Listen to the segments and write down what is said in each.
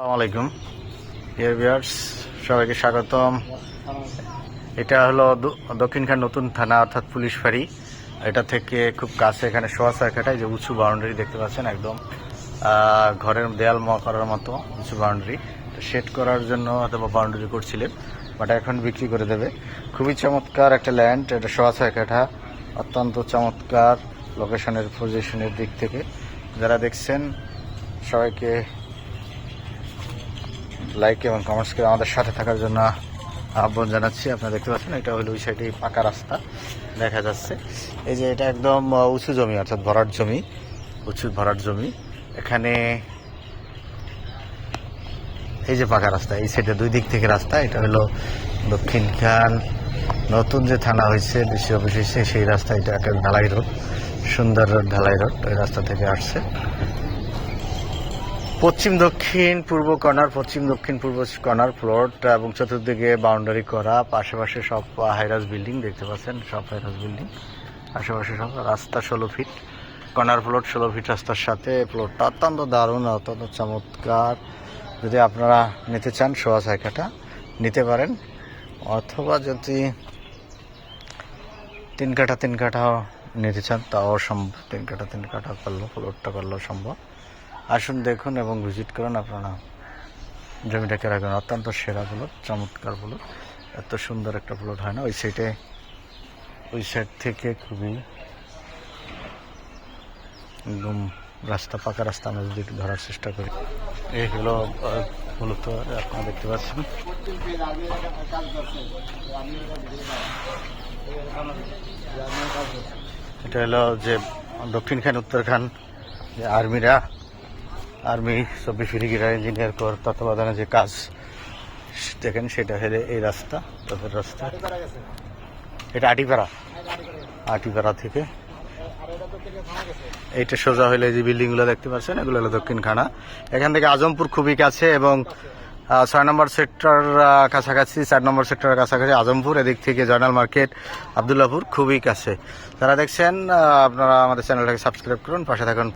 আসসালামু ডিয়ার সবাইকে স্বাগতম। এটা হলো দক্ষিণখান নতুন থানা, অর্থাৎ পুলিশ ফাঁড়ি। এটা থেকে খুব কাছে এখানে সোয়া ছয় কাটায় যে উঁচু বাউন্ডারি দেখতে পাচ্ছেন একদম ঘরের দেয়াল ম করার মতো উঁচু বাউন্ডারি শেড করার জন্য অথবা বাউন্ডারি করছিলেন বাট এখন বিক্রি করে দেবে। খুবই চমৎকার একটা ল্যান্ড এটা সোয়া কাঠা অত্যন্ত চমৎকার লোকেশনের পজিশনের দিক থেকে। যারা দেখছেন, সবাইকে লাইক এবং কমেন্টস করে আমাদের সাথে থাকার জন্য আহ্বান জানাচ্ছি। আপনারা দেখতে পাচ্ছেন, এটা হলো ওই সাইডে পাকা রাস্তা, দেখা যাচ্ছে। এই যে এটা একদম উঁচু জমি, অর্থাৎ ভরাট জমি, উঁচু ভরাট জমি। এখানে এই যে পাকা রাস্তা, এই সাইডে দুই দিক থেকে রাস্তা, এটা হলো দক্ষিণ খান। নতুন যে থানা হয়েছে ডিসি অফিস হয়েছে সেই রাস্তা, এটা একটা ঢালাই রোড, সুন্দর রোড ঢালাই রোড, ওই রাস্তা থেকে আসছে। পশ্চিম, দক্ষিণ, পূর্ব কর্নার, পশ্চিম, দক্ষিণ, পূর্ব কর্নার প্লট এবং চতুর্দিকে বাউন্ডারি করা আশেপাশে সব হাইরাস বিল্ডিং দেখতে পাচ্ছেন, সব হাইরাস বিল্ডিং আশেপাশে সব রাস্তা ষোলো ফিট কর্নার প্লট ষোলো ফিট রাস্তার সাথে প্লটটা অত্যন্ত দারুণ, অত্যন্ত চমৎকার। যদি আপনারা নিতে চান সোয়া জায়গাটা, নিতে পারেন। অথবা যদি তিন কাঠা, তিন কাঠাও নিতে চান, তাও সম্ভব। তিন কাঠা তিন কাঠা করলেও প্লটটা করলেও সম্ভব। আসুন দেখুন এবং ভিজিট করুন আপনারা। জমিটাকে রাখবেন অত্যন্ত সেরা প্লট চমৎকার প্লট এত সুন্দর একটা প্লট হয় না, ওই সাইডে ওই সাইড থেকে খুবই একদম রাস্তা, পাকা রাস্তা আমরা যদি ধরার চেষ্টা করি। এই হলো মূলত আপনারা দেখতে পাচ্ছেন। এটা হলো যে দক্ষিণ খান, উত্তর খান যে আর্মিরা আর্মি চব্বিশ ফিরিগিরা ইঞ্জিনিয়ার কর তত্ত্বাবধানে যে কাজ, দেখেন সেটা হলে এই রাস্তা তাদের রাস্তা। এটা আটিপাড়া। আটিপাড়া থেকে। এইটা সোজা হলে যে বিল্ডিংগুলো দেখতে পাচ্ছেন, এগুলো হলো দক্ষিণ খানা এখান থেকে আজমপুর খুবই কাছে এবং ছয় নম্বর সেক্টর কাছাকাছি, চার নম্বর সেক্টরের কাছাকাছি আজমপুর, এদিক থেকে জয়নাল মার্কেট আবদুল্লাপুর খুবই কাছে। যারা দেখছেন আপনারা আমাদের চ্যানেলটাকে সাবস্ক্রাইব করুন, পাশে থাকুন।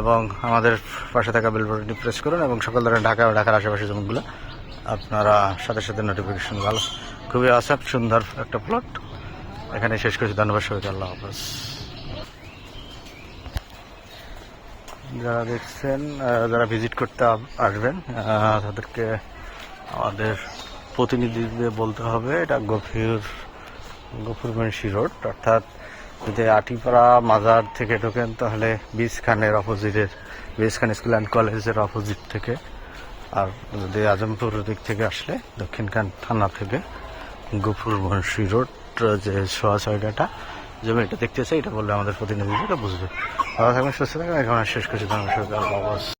এবং আমাদের পাশে থাকা বেল বাটনটি প্রেস করুন এবং সকল ধরনের ঢাকা ঢাকার আশেপাশে জমিগুলো আপনারা সাথে সাথে নোটিফিকেশন ভালো খুবই আসাপ সুন্দর একটা প্লট এখানে শেষ করছি, ধন্যবাদ সবাইকে, আল্লাহ হাফেজ। যারা দেখছেন যারা ভিজিট করতে আসবেন তাদেরকে আমাদের প্রতিনিধিদের বলতে হবে, এটা গভীর গফুরমেন্সি রোড অর্থাৎ যদি আটিপাড়া মাজার থেকে ঢোকেন, তাহলে বীজ খানের অপোজিটের বীজ খান স্কুল অ্যান্ড কলেজের অপোজিট থেকে। আর যদি আজমপুর দিক থেকে আসলে দক্ষিণখান থানা থেকে গফুর বংশী রোড, যে সোয়া জায়গাটা জমি এটা দেখতেছে এটা বললে আমাদের প্রতিনিধিরা বুঝবে। ভালো থাকবেন, সুস্থ থাকবেন, এখন শেষ করছি। ধন্যবাদ